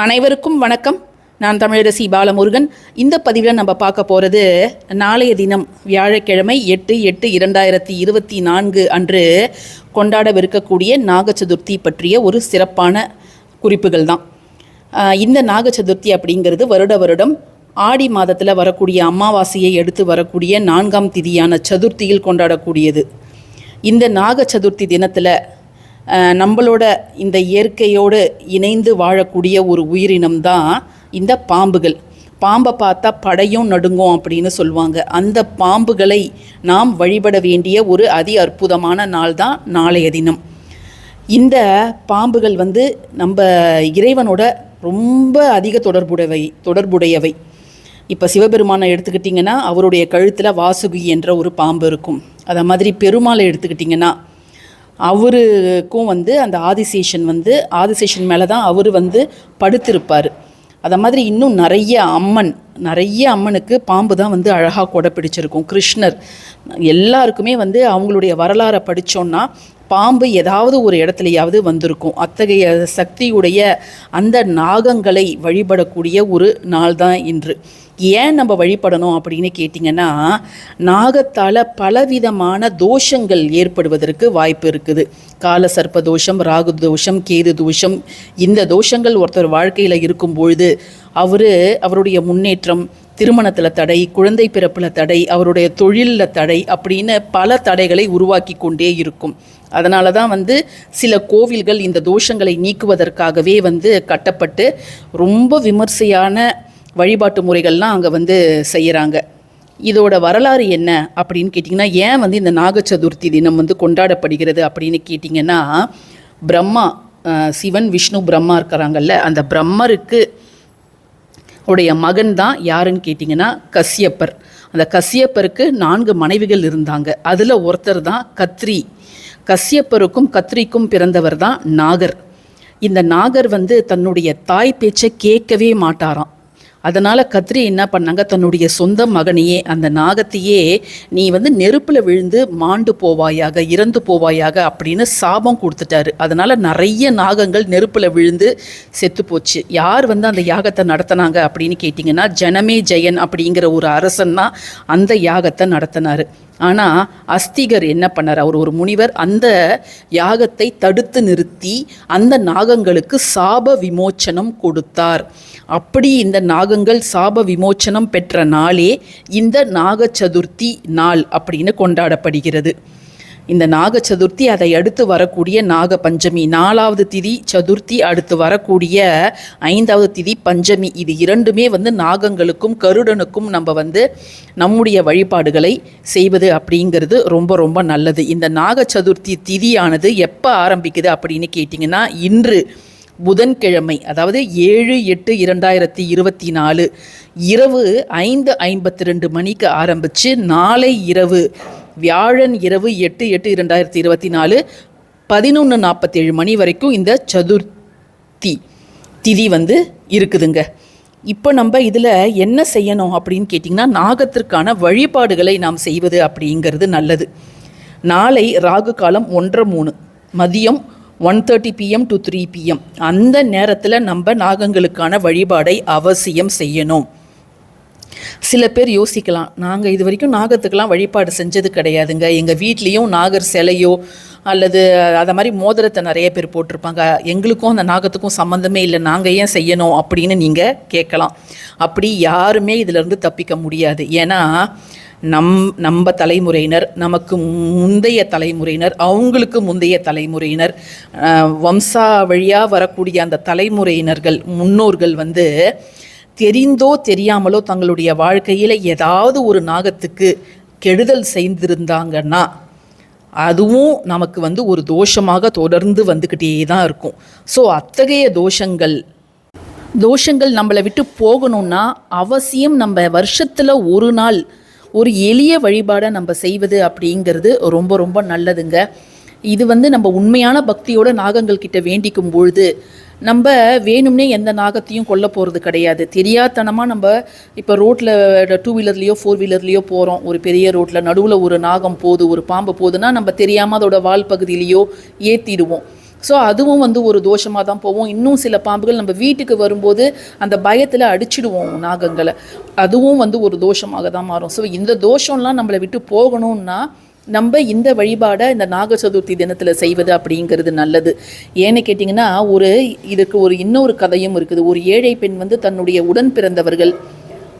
அனைவருக்கும் வணக்கம். நான் தமிழரசி பாலமுருகன். இந்த பதிவில் நம்ம பார்க்க போகிறது நாளைய தினம் வியாழக்கிழமை எட்டு எட்டு இரண்டாயிரத்தி இருபத்தி நான்கு அன்று கொண்டாடவிருக்கக்கூடிய நாக சதுர்த்தி பற்றிய ஒரு சிறப்பான குறிப்புகள் தான். இந்த நாக சதுர்த்தி அப்படிங்கிறது வருட வருடம் ஆடி மாதத்தில் வரக்கூடிய அமாவாசையை எடுத்து வரக்கூடிய நான்காம் திதியான சதுர்த்தியில் கொண்டாடக்கூடியது. இந்த நாக சதுர்த்தி தினத்தில் நம்மளோட இந்த இயற்கையோடு இணைந்து வாழக்கூடிய ஒரு உயிரினம் தான் இந்த பாம்புகள். பாம்பை பார்த்தா படையும் நடுங்கும் அப்படின்னு சொல்லுவாங்க. அந்த பாம்புகளை நாம் வழிபட வேண்டிய ஒரு அதி அற்புதமான நாள் தான் நாளைய தினம். இந்த பாம்புகள் வந்து நம்ம இறைவனோட ரொம்ப அதிக தொடர்புடையவை தொடர்புடையவை. இப்போ சிவபெருமானை எடுத்துக்கிட்டிங்கன்னா அவருடைய கழுத்தில் வாசுகி என்ற ஒரு பாம்பு இருக்கும். அதை மாதிரி பெருமாளை எடுத்துக்கிட்டிங்கன்னா அவருக்கும் வந்து அந்த ஆதிசேஷன் வந்து ஆதிசேஷன் மேலே தான் அவர் வந்து படுத்திருப்பார். அதை மாதிரி இன்னும் நிறைய அம்மன் நிறைய அம்மனுக்கு பாம்பு தான் வந்து அழகாக கொடை பிடிச்சிருக்கும். கிருஷ்ணர் எல்லாருக்குமே வந்து அவங்களுடைய வரலாறை படித்தோன்னா பாம்பு ஏதாவது ஒரு இடத்துலையாவது வந்திருக்கும். அத்தகைய சக்தியுடைய அந்த நாகங்களை வழிபடக்கூடிய ஒரு நாள் தான் இன்று. ஏன் நம்ம வழிபடணும் அப்படின்னு கேட்டிங்கன்னா நாகத்தால் பலவிதமான தோஷங்கள் ஏற்படுவதற்கு வாய்ப்பு இருக்குது. கால சர்ப்ப தோஷம் ராகு தோஷம் கேது தோஷம் இந்த தோஷங்கள் ஒருத்தர் வாழ்க்கையில் இருக்கும் பொழுது அவர் அவருடைய முன்னேற்றம் திருமணத்தில் தடை குழந்தை பிறப்பில் தடை அவருடைய தொழிலில் தடை அப்படின்னு பல தடைகளை உருவாக்கி கொண்டே இருக்கும். அதனால தான் வந்து சில கோவில்கள் இந்த தோஷங்களை நீக்குவதற்காகவே வந்து கட்டப்பட்டு ரொம்ப விமர்சையான வழிபாட்டு முறைகள்லாம் அங்கே வந்து செய்கிறாங்க இதோட வரலாறு என்ன அப்படின்னு கேட்டிங்கன்னா ஏன் வந்து இந்த நாக சதுர்த்தி தினம் வந்து கொண்டாடப்படுகிறது அப்படின்னு கேட்டிங்கன்னா பிரம்மா சிவன் விஷ்ணு பிரம்மா இருக்கிறாங்கல்ல அந்த பிரம்மருக்கு உடைய மகன் தான் யாருன்னு கேட்டிங்கன்னா கசியப்பர். அந்த கசியப்பருக்கு நான்கு மனைவிகள் இருந்தாங்க. அதில் ஒருத்தர் தான் கத்ரி. கசியப்பருக்கும் கத்ரிக்கும் பிறந்தவர் தான் நாகர். இந்த நாகர் வந்து தன்னுடைய தாய் பேச்சை கேட்கவே மாட்டாராம். அதனால் கத்ரி என்ன பண்ணாங்க? தன்னுடைய சொந்த மகனையே அந்த நாகத்தையே நீ வந்து நெருப்பில் விழுந்து மாண்டு போவாயாக இறந்து போவாயாக அப்படின்னு சாபம் கொடுத்துட்டாரு. அதனால் நிறைய நாகங்கள் நெருப்பில் விழுந்து செத்து போச்சு. யார் வந்து அந்த யாகத்தை நடத்தினாங்க அப்படின்னு கேட்டிங்கன்னா ஜனமே ஜெயன் அப்படிங்கிற ஒரு அரசன் தான் அந்த யாகத்தை நடத்தினார். ஆனால் அஸ்திகர் என்ன பண்ணார்? அவர் ஒரு முனிவர். அந்த யாகத்தை தடுத்து நிறுத்தி அந்த நாகங்களுக்கு சாப விமோச்சனம் கொடுத்தார். அப்படி இந்த நாகங்கள் சாப விமோச்சனம் பெற்ற நாளே இந்த நாக சதுர்த்தி நாள் அப்படின்னு கொண்டாடப்படுகிறது. இந்த நாக சதுர்த்தி அதை அடுத்து வரக்கூடிய நாக பஞ்சமி நாலாவது திதி சதுர்த்தி அடுத்து வரக்கூடிய ஐந்தாவது திதி பஞ்சமி. இது இரண்டுமே வந்து நாகங்களுக்கும் கருடனுக்கும் நம்ம வந்து நம்முடைய வழிபாடுகளை செய்வது அப்படிங்கிறது ரொம்ப ரொம்ப நல்லது. இந்த நாக சதுர்த்தி திதியானது எப்போ ஆரம்பிக்குது அப்படின்னு கேட்டிங்கன்னா இன்று புதன்கிழமை அதாவது ஏழு எட்டு இரண்டாயிரத்தி இருபத்தி நாலு இரவு ஐந்து ஐம்பத்தி ரெண்டு மணிக்கு ஆரம்பித்து நாளை இரவு வியாழன் இரவு எட்டு எட்டு இரண்டாயிரத்தி இருபத்தி நாலு பதினொன்று நாற்பத்தேழு மணி வரைக்கும் இந்த சதுர்த்தி திதி வந்து இருக்குதுங்க. இப்போ நம்ம இதில் என்ன செய்யணும் அப்படின்னு கேட்டிங்கன்னா நாகத்திற்கான வழிபாடுகளை நாம் செய்வது அப்படிங்கிறது நல்லது. நாளை ராகு காலம் ஒன்றரை மூணு மதியம் one thirty PM to three PM அந்த நேரத்தில் நம்ம நாகங்களுக்கான வழிபாடை அவசியம் செய்யணும். சில பேர் யோசிக்கலாம். நாங்கள் இது வரைக்கும் நாகத்துக்கெலாம் வழிபாடு செஞ்சது கிடையாதுங்க. எங்கள் வீட்லேயும் நாகர் சிலையோ அல்லது அதை மாதிரி மோதிரத்தை நிறைய பேர் போட்டிருப்பாங்க. எங்களுக்கும் அந்த நாகத்துக்கும் சம்மந்தமே இல்லை. நாங்கள் ஏன் செய்யணும் அப்படின்னு நீங்கள் கேட்கலாம். அப்படி யாருமே இதிலேருந்து தப்பிக்க முடியாது. ஏன்னா நம் நம்ம தலைமுறையினர் நமக்கு முந்தைய தலைமுறையினர் அவங்களுக்கு முந்தைய தலைமுறையினர் வம்சா வழியாக வரக்கூடிய அந்த தலைமுறையினர்கள் முன்னோர்கள் வந்து தெரிந்தோ தெரியாமலோ தங்களுடைய வாழ்க்கையில் ஏதாவது ஒரு நாகத்துக்கு கெடுதல் செய்திருந்தாங்கன்னா அதுவும் நமக்கு வந்து ஒரு தோஷமாக தொடர்ந்து வந்துக்கிட்டே தான் இருக்கும். ஸோ அத்தகைய தோஷங்கள் தோஷங்கள் நம்மளை விட்டு போகணும்னா அவசியம் நம்ம வருஷத்தில் ஒரு நாள் ஒரு எளிய வழிபாடை நம்ம செய்வது அப்படிங்கிறது ரொம்ப ரொம்ப நல்லதுங்க. இது வந்து நம்ம உண்மையான பக்தியோட நாகங்கள் கிட்ட வேண்டிக்கும் பொழுது நம்ம வேணும்னே எந்த நாகத்தையும் கொல்ல போகிறது கிடையாது. தெரியாதனமாக நம்ம இப்போ ரோட்டில் டூ வீலர்லேயோ ஃபோர் வீலர்லேயோ போகிறோம் ஒரு பெரிய ரோட்டில் நடுவில் ஒரு நாகம் போகுது ஒரு பாம்பு போகுதுன்னா நம்ம தெரியாமல் அதோட வால் பகுதியிலையோ ஏற்றிடுவோம் ஸோ அதுவும் வந்து ஒரு தோஷமாக தான் போவோம் இன்னும் சில பாம்புகள் நம்ம வீட்டுக்கு வரும்போது அந்த பயத்தில் அடிச்சிடுவோம் நாகங்களை. அதுவும் வந்து ஒரு தோஷமாக தான் மாறும். ஸோ இந்த தோஷம்லாம் நம்மளை விட்டு போகணும்னா நம்ம இந்த வழிபாடை இந்த நாக சதுர்த்தி தினத்தில் செய்வது அப்படிங்கிறது நல்லது. ஏன்னு கேட்டிங்கன்னா ஒரு இதுக்கு ஒரு இன்னொரு கதையும் இருக்குது. ஒரு ஏழை பெண் வந்து தன்னுடைய உடன் பிறந்தவர்கள்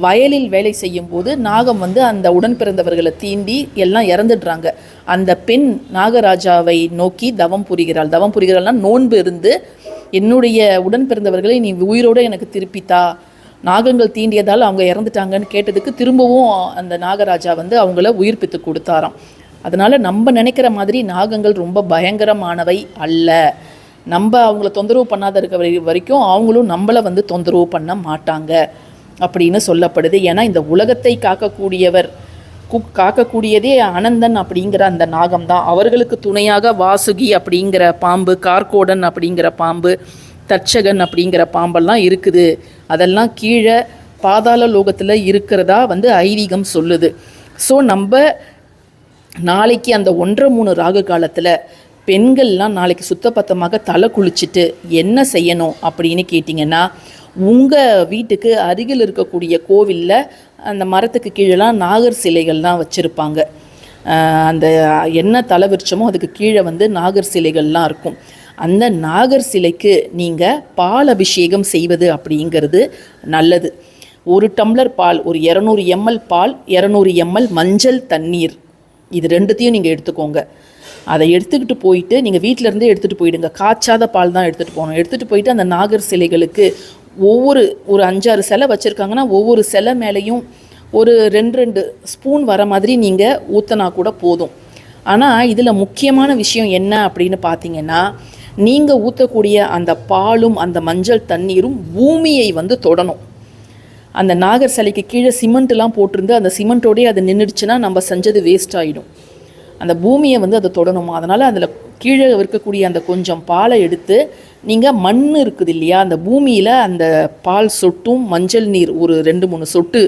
வயலில் வேலை செய்யும் போது நாகம் வந்து அந்த உடன் பிறந்தவர்களை தீண்டி எல்லாம் இறந்துடுறாங்க. அந்த பெண் நாகராஜாவை நோக்கி தவம் புரிகிறாள். தவம் புரிகிறாள்னா நோன்பு இருந்து என்னுடைய உடன் பிறந்தவர்களை நீ உயிரோடு எனக்கு திருப்பித்தா. நாகங்கள் தீண்டியதால் அவங்க இறந்துட்டாங்கன்னு கேட்டதுக்கு திரும்பவும் அந்த நாகராஜா வந்து அவங்கள உயிர்ப்பித்து கொடுத்தாராம். அதனால் நம்ம நினைக்கிற மாதிரி நாகங்கள் ரொம்ப பயங்கரமானவை அல்ல. நம்ம அவங்கள தொந்தரவு பண்ணாத இருக்க வரை- வரைக்கும் அவங்களும் நம்மளை வந்து தொந்தரவு பண்ண மாட்டாங்க அப்படின்னு சொல்லப்படுது. ஏன்னா இந்த உலகத்தை காக்கக்கூடியவர் கு- காக்கக்கூடியதே அனந்தன் அப்படிங்கிற அந்த நாகம் தான். அவர்களுக்கு துணையாக வாசுகி அப்படிங்கிற பாம்பு கார்கோடன் அப்படிங்கிற பாம்பு தட்சகன் அப்படிங்கிற பாம்பெல்லாம் இருக்குது. அதெல்லாம் கீழே பாதாள லோகத்தில் இருக்கிறதா வந்து ஐதீகம் சொல்லுது. ஸோ நம்ம நாளைக்கு அந்த ஒன்றரை மூணு ராகு காலத்தில் பெண்கள்லாம் நாளைக்கு சுத்தபத்தமாக தலை குளிச்சுட்டு என்ன செய்யணும் அப்படின்னு கேட்டிங்கன்னா உங்கள் வீட்டுக்கு அருகில் இருக்கக்கூடிய கோவிலில் அந்த மரத்துக்கு கீழெலாம் நாகர் சிலைகள்லாம் வச்சுருப்பாங்க. அந்த என்ன தலை விரிச்சமோ அதுக்கு கீழே வந்து நாகர் சிலைகள்லாம் இருக்கும். அந்த நாகர் சிலைக்கு நீங்கள் பால் அபிஷேகம் செய்வது அப்படிங்கிறது நல்லது. ஒரு டம்ளர் பால் ஒரு இரநூறு எம்எல் பால் இரநூறு எம்எல் மஞ்சள் தண்ணீர் இது ரெண்டுத்தையும் நீங்கள் எடுத்துக்கோங்க. அதை எடுத்துக்கிட்டு போயிட்டு நீங்கள் வீட்டிலேருந்தே எடுத்துகிட்டு போயிடுங்க. காய்ச்சாத பால் தான் எடுத்துகிட்டு போகணும். எடுத்துகிட்டு போயிட்டு அந்த நாகர் சிலைகளுக்கு ஒவ்வொரு ஒரு அஞ்சாறு சிலை வச்சுருக்காங்கன்னா ஒவ்வொரு சிலை மேலேயும் ஒரு ரெண்டு ரெண்டு ஸ்பூன் வர மாதிரி நீங்கள் ஊற்றினா கூட போதும். ஆனால் இதில் முக்கியமான விஷயம் என்ன அப்படின்னு பார்த்தீங்கன்னா நீங்கள் ஊற்றக்கூடிய அந்த பாலும் அந்த மஞ்சள் தண்ணீரும் பூமியை வந்து தொடணும். அந்த நாகர் சிலைக்கு கீழே சிமெண்ட்லாம் போட்டிருந்து அந்த சிமெண்ட்டோடயே அது நின்றுடுச்சுன்னா நம்ம செஞ்சது வேஸ்ட் ஆகிடும் அந்த பூமியை வந்து அதை தொடணுமா? அதனால் அதில் கீழே இருக்கக்கூடிய அந்த கொஞ்சம் பாலை எடுத்து நீங்கள் மண் இருக்குது இல்லையா? அந்த பூமியில் அந்த பால் சொட்டும் மஞ்சள் நீர் ஒரு ரெண்டு மூணு சொட்டு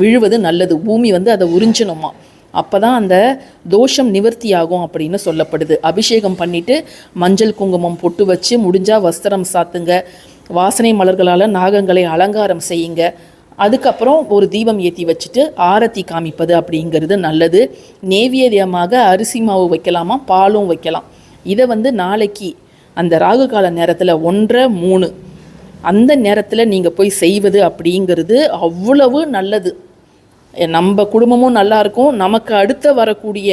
விழுவது நல்லது. பூமி வந்து அதை உறிஞ்சணுமா? அப்போ தான் அந்த தோஷம் நிவர்த்தி ஆகும் அப்படின்னு சொல்லப்படுது. அபிஷேகம் பண்ணிவிட்டு மஞ்சள் குங்குமம் பொட்டு வச்சு முடிஞ்சால் வஸ்திரம் சாத்துங்க. வாசனை மலர்களால் நாகங்களை அலங்காரம் செய்யுங்க. அதுக்கப்புறம் ஒரு தீபம் ஏற்றி வச்சுட்டு ஆரத்தி காமிப்பது அப்படிங்கிறது நல்லது. நேவேதியமாக அரிசி மாவு வைக்கலாமா? பாலும் வைக்கலாம். இதை வந்து நாளைக்கு அந்த ராகு கால நேரத்தில் ஒன்றரை மூணு. அந்த நேரத்தில் நீங்கள் போய் செய்வது அப்படிங்கிறது அவ்வளவு நல்லது. நம்ம குடும்பமும் நல்லா இருக்கும். நமக்கு அடுத்த வரக்கூடிய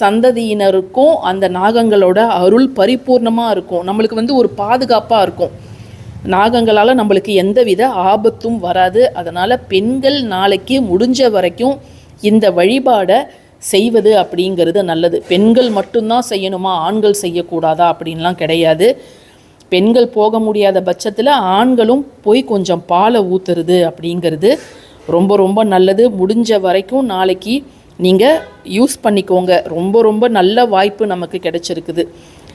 சந்ததியினருக்கும் அந்த நாகங்களோட அருள் பரிபூர்ணமாக இருக்கும். நம்மளுக்கு வந்து ஒரு பாதுகாப்பாக இருக்கும். நாகங்களால் நம்மளுக்கு எந்தவித ஆபத்தும் வராது. அதனால் பெண்கள் நாளைக்கு முடிஞ்ச வரைக்கும் இந்த வழிபாடை செய்வது அப்படிங்கிறது நல்லது. பெண்கள் மட்டும்தான் செய்யணுமா? ஆண்கள் செய்யக்கூடாதா? அப்படின்லாம் கிடையாது. பெண்கள் போக முடியாத பட்சத்தில் ஆண்களும் போய் கொஞ்சம் பாலை ஊற்றுறது அப்படிங்கிறது ரொம்ப ரொம்ப நல்லது. முடிஞ்ச வரைக்கும் நாளைக்கு நீங்கள் யூஸ் பண்ணிக்கோங்க. ரொம்ப ரொம்ப நல்ல வாய்ப்பு நமக்கு கிடைச்சிருக்குது.